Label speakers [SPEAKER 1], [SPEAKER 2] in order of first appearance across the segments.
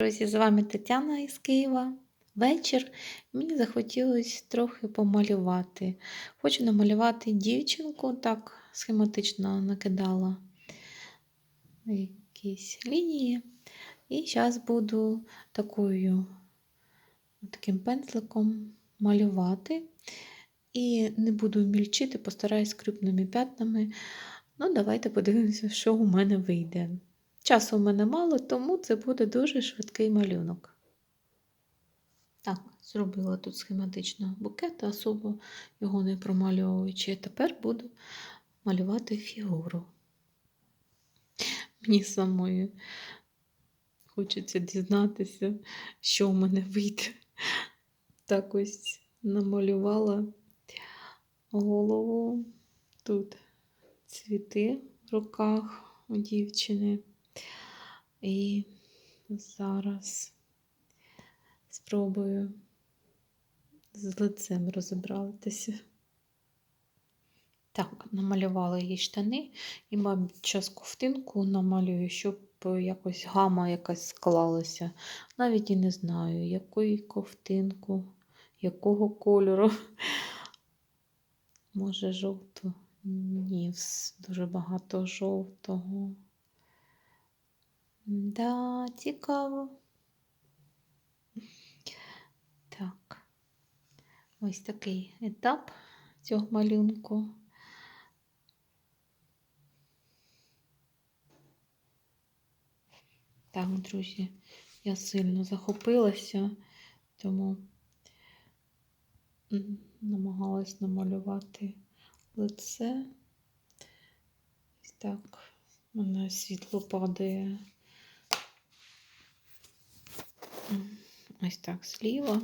[SPEAKER 1] Друзі, з вами Тетяна із Києва. Вечір. Мені захотілося трохи помалювати. Хочу намалювати дівчинку, так схематично накидала якісь лінії. І зараз буду такою, таким пензликом малювати. І не буду мільчити, постараюсь крупними п'ятнами. Ну, давайте подивимося, що у мене вийде. Часу у мене мало, тому це буде дуже швидкий малюнок. Так, зробила тут схематично букет, особо його не промальовуючи. Тепер буду малювати фігуру. Мені самої хочеться дізнатися, що в мене вийде. Так ось намалювала голову. Тут цвіти в руках у дівчини. І зараз спробую з лицем розібратися. Так, намалювала їй штани і, мабуть, час ковтинку намалюю, щоб якось гама якась склалася. Навіть і не знаю, якої ковтинку, якого кольору. Може, жовту? Ні, дуже багато жовтого. Да, цікаво. Так, ось такий етап цього малюнку. Так, друзі, я сильно захопилася, тому намагалась намалювати лице. Ось так, у мене світло падає. Ось так зліва.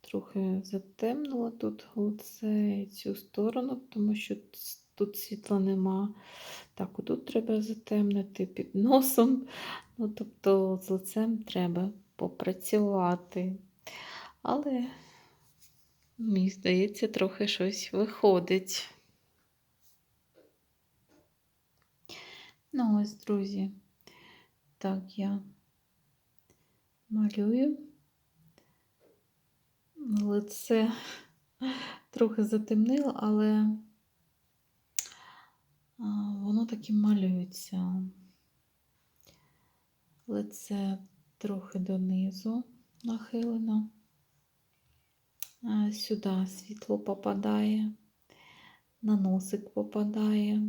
[SPEAKER 1] Трохи затемнила тут лице цю сторону, тому що тут світла нема. Так, отут треба затемнити під носом. Ну, тобто, з лицем треба попрацювати. Але, мені здається, трохи щось виходить. Ну, ось, друзі, так я малюю. Лице трохи затемнило, але воно таки малюється. Лице трохи донизу нахилено. Сюди світло попадає, на носик попадає,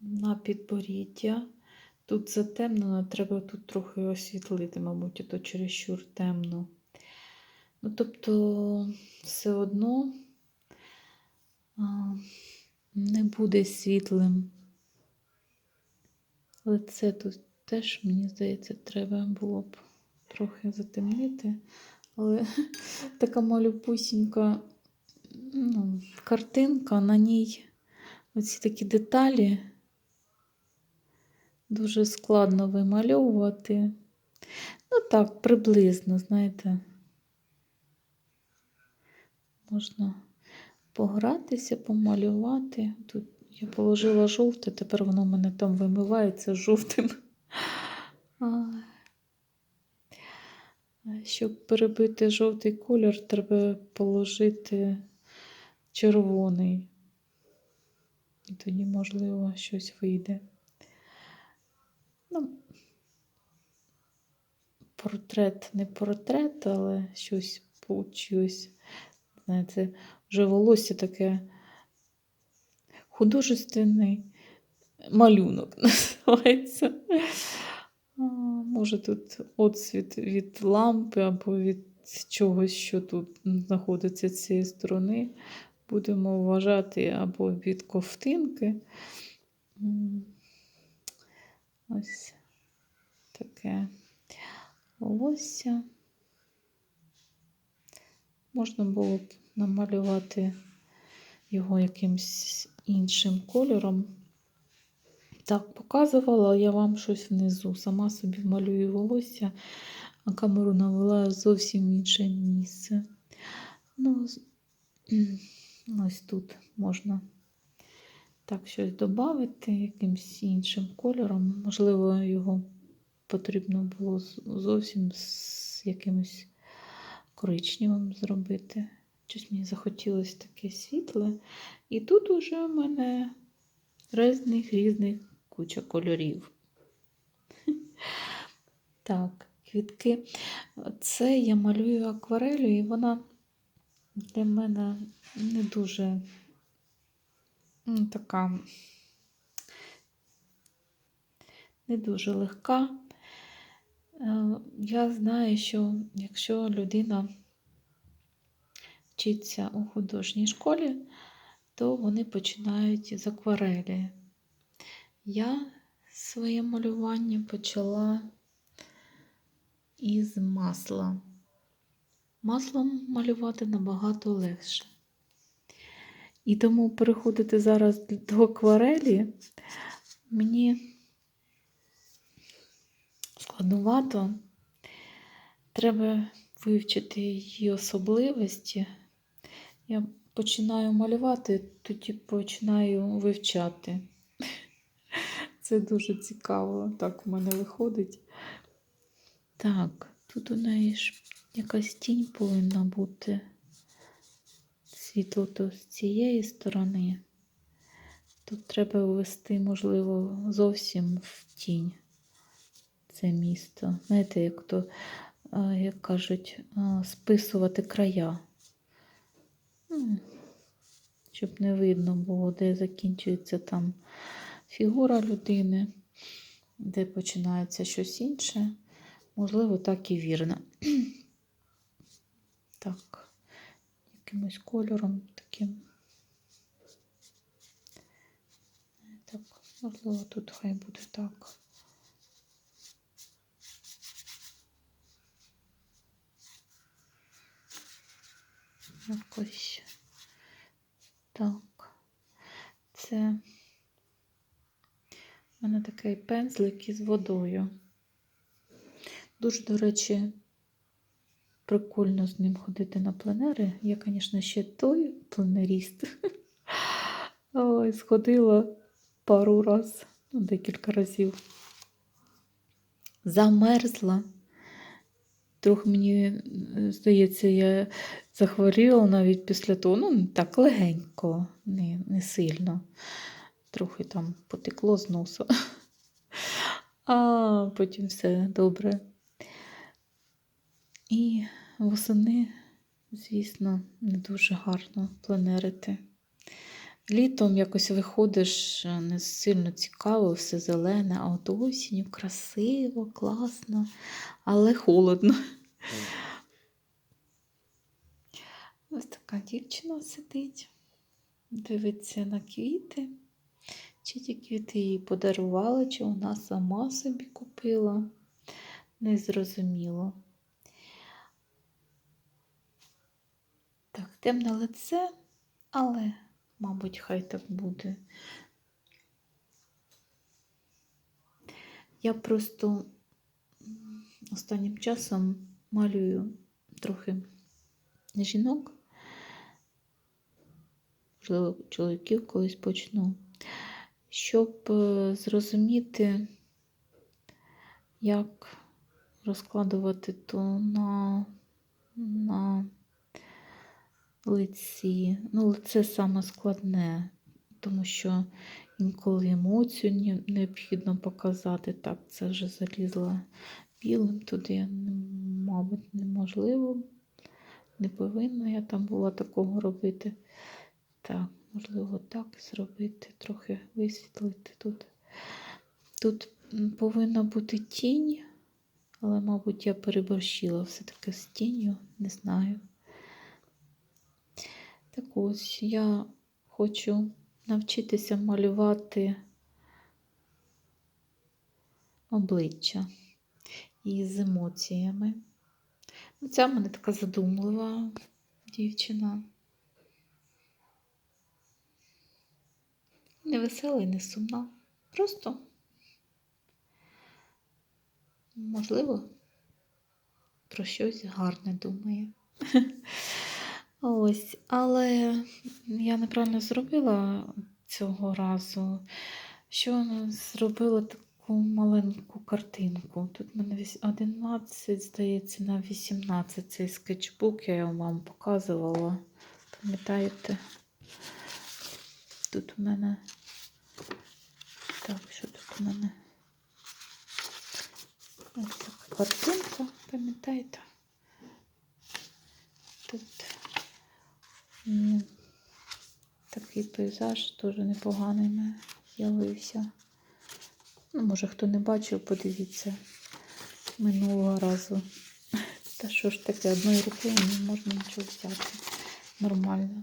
[SPEAKER 1] на підборіддя. Тут затемнено, треба тут трохи освітлити, мабуть, а то чересчур темно. Ну, тобто, все одно не буде світлим. Але це тут теж, мені здається, треба було б трохи затемнити. Але така малюпусінька ну, картинка, на ній оці такі деталі дуже складно вимальовувати. Ну так, приблизно, знаєте, можна погратися, помалювати. Тут я положила жовте, тепер воно в мене там вимивається жовтим. Щоб перебити жовтий колір, треба положити червоний. І тоді, можливо, щось вийде. Ну, портрет, не портрет, але щось получилось. Знаєте, вже волосся таке художественний малюнок називається. Може, тут отсвіт від лампи або від чогось, що тут знаходиться з цієї сторони. Будемо вважати або від ковтинки. Ось таке волосся. Можна було б намалювати його якимось іншим кольором. Так, показувала я вам щось внизу. Сама собі малюю волосся, а камеру навела зовсім інше місце. Ну, ось тут можна так щось додати якимось іншим кольором. Можливо, його потрібно було зовсім з якимось коричневим зробити. Щось мені захотілося таке світле. І тут уже в мене різних різних куча кольорів. Так, квітки. Це я малюю акварелью, і вона для мене не дуже така не дуже легка. Е, Я знаю, що якщо людина вчиться у художній школі, то вони починають з акварелі. Я своє малювання почала із масла. Маслом малювати набагато легше. І тому переходити зараз до акварелі мені складновато. Треба вивчити її особливості. Я починаю малювати, тоді починаю вивчати. Це дуже цікаво, так у мене виходить. Так, тут у неї ж якась тінь повинна бути. Світло то з цієї сторони. Тут треба ввести, можливо, зовсім в тінь це місто. Знаєте, як то, е, як кажуть, е, списувати края. Щоб не видно було, де закінчується там фігура людини, де починається щось інше. Можливо, так і вірно. Так, якимось кольором таким. Так, можливо, тут хай буде так. Якось так. Це у мене такий пензлик із водою. Дуже, до речі, прикольно з ним ходити на пленери. Я, звісно, ще той пленеріст. Ой, сходила пару раз, ну, декілька разів. Замерзла. Трохи мені е, здається, я захворіла навіть після того. Ну, так легенько, не, не сильно. Трохи там потекло з носа. А потім все добре. І восени, звісно, не дуже гарно пленерити. Літом якось виходиш е, не сильно цікаво, все зелене, а от осінню красиво, класно, але холодно. Ось така дівчина сидить, дивиться на квіти. Чи ті квіти їй подарували, чи вона сама собі купила. Незрозуміло. Так, темне лице, але, мабуть, хай так буде. Я просто останнім часом малюю трохи жінок, можливо, чоловіків колись почну, щоб е, зрозуміти, як розкладувати то на, на лиці. Ну, лице саме складне, тому що інколи емоцію необхідно показати. Так, це вже залізла білим туди, мабуть, неможливо. Не повинна я там була такого робити. Так, можливо, так зробити, трохи висвітлити тут. Тут повинна бути тінь, але, мабуть, я переборщила все-таки з тінню, не знаю. Так ось я хочу навчитися малювати обличчя із емоціями. Ну, Ця в мене така задумлива дівчина. Не весела і не сумна. Просто, можливо, про щось гарне думає. Ось, але я неправильно зробила цього разу, що зробила таку маленьку картинку. Тут в мене 11, здається, на 18 цей скетчбук, я його вам показувала. Пам'ятаєте? Тут у мене. Так, що тут у мене? Ось така картинка, пам'ятаєте? Тут м, такий пейзаж теж непоганий мене з'явився. Ну, може, хто не бачив, подивіться минулого разу. Та що ж таке, одною рукою не можна нічого взяти. Нормально.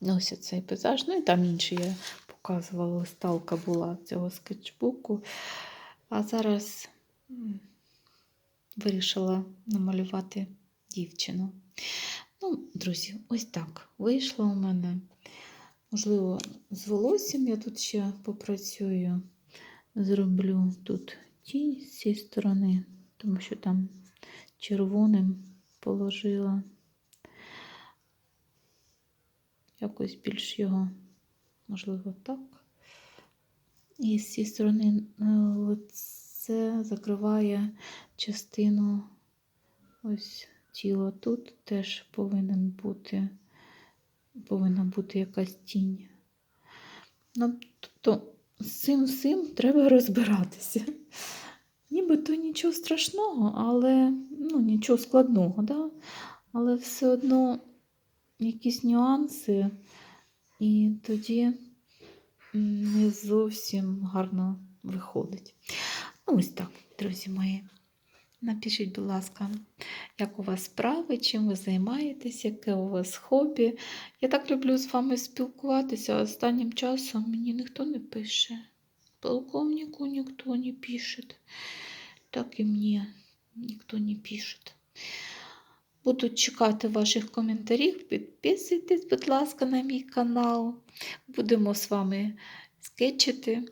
[SPEAKER 1] Ось цей пейзаж. Ну і там інші я показувала, листалка була цього скетчбуку. А зараз вирішила намалювати дівчину. Ну, друзі, ось так вийшло у мене. Можливо, з волоссям я тут ще попрацюю. Зроблю тут тінь з цієї сторони, тому що там червоним положила. Якось більш його, можливо, так. І з цієї сторони е, лице закриває частину ось тіла. Тут теж повинен бути, повинна бути якась тінь. Ну, тобто з цим всім треба розбиратися. Нібито нічого страшного, але ну, нічого складного, да? але все одно якісь нюанси, і тоді не зовсім гарно виходить. Ну, ось так, друзі мої. Напишіть, будь ласка, як у вас справи, чим ви займаєтесь, яке у вас хобі. Я так люблю з вами спілкуватися, а останнім часом мені ніхто не пише. Полковнику ніхто не пише. Так і мені ніхто не пише. Буду чекати ваших коментарів. Підписуйтесь, будь ласка, на мій канал. Будемо з вами скетчити.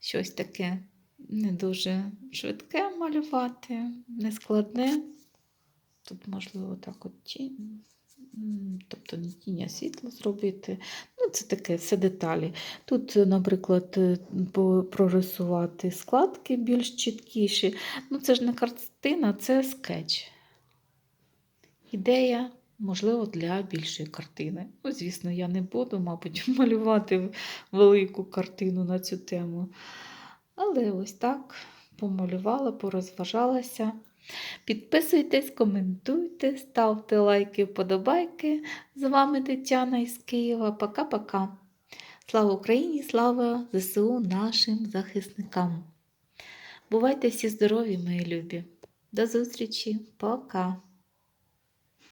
[SPEAKER 1] Щось таке не дуже швидке малювати, нескладне. Тут, можливо, так от тінь, тобто не тінь, а світло зробити. Ну, це таке все деталі. Тут, наприклад, е, прорисувати складки більш чіткіші. Ну, це ж не картина, це скетч. Ідея, можливо, для більшої картини. Ну, звісно, я не буду, мабуть, малювати велику картину на цю тему. Але ось так помалювала, порозважалася. Підписуйтесь, коментуйте, ставте лайки, вподобайки. З вами Тетяна із Києва. Пока-пока. Слава Україні, слава ЗСУ нашим захисникам. Бувайте всі здорові, мої любі. До зустрічі. Пока.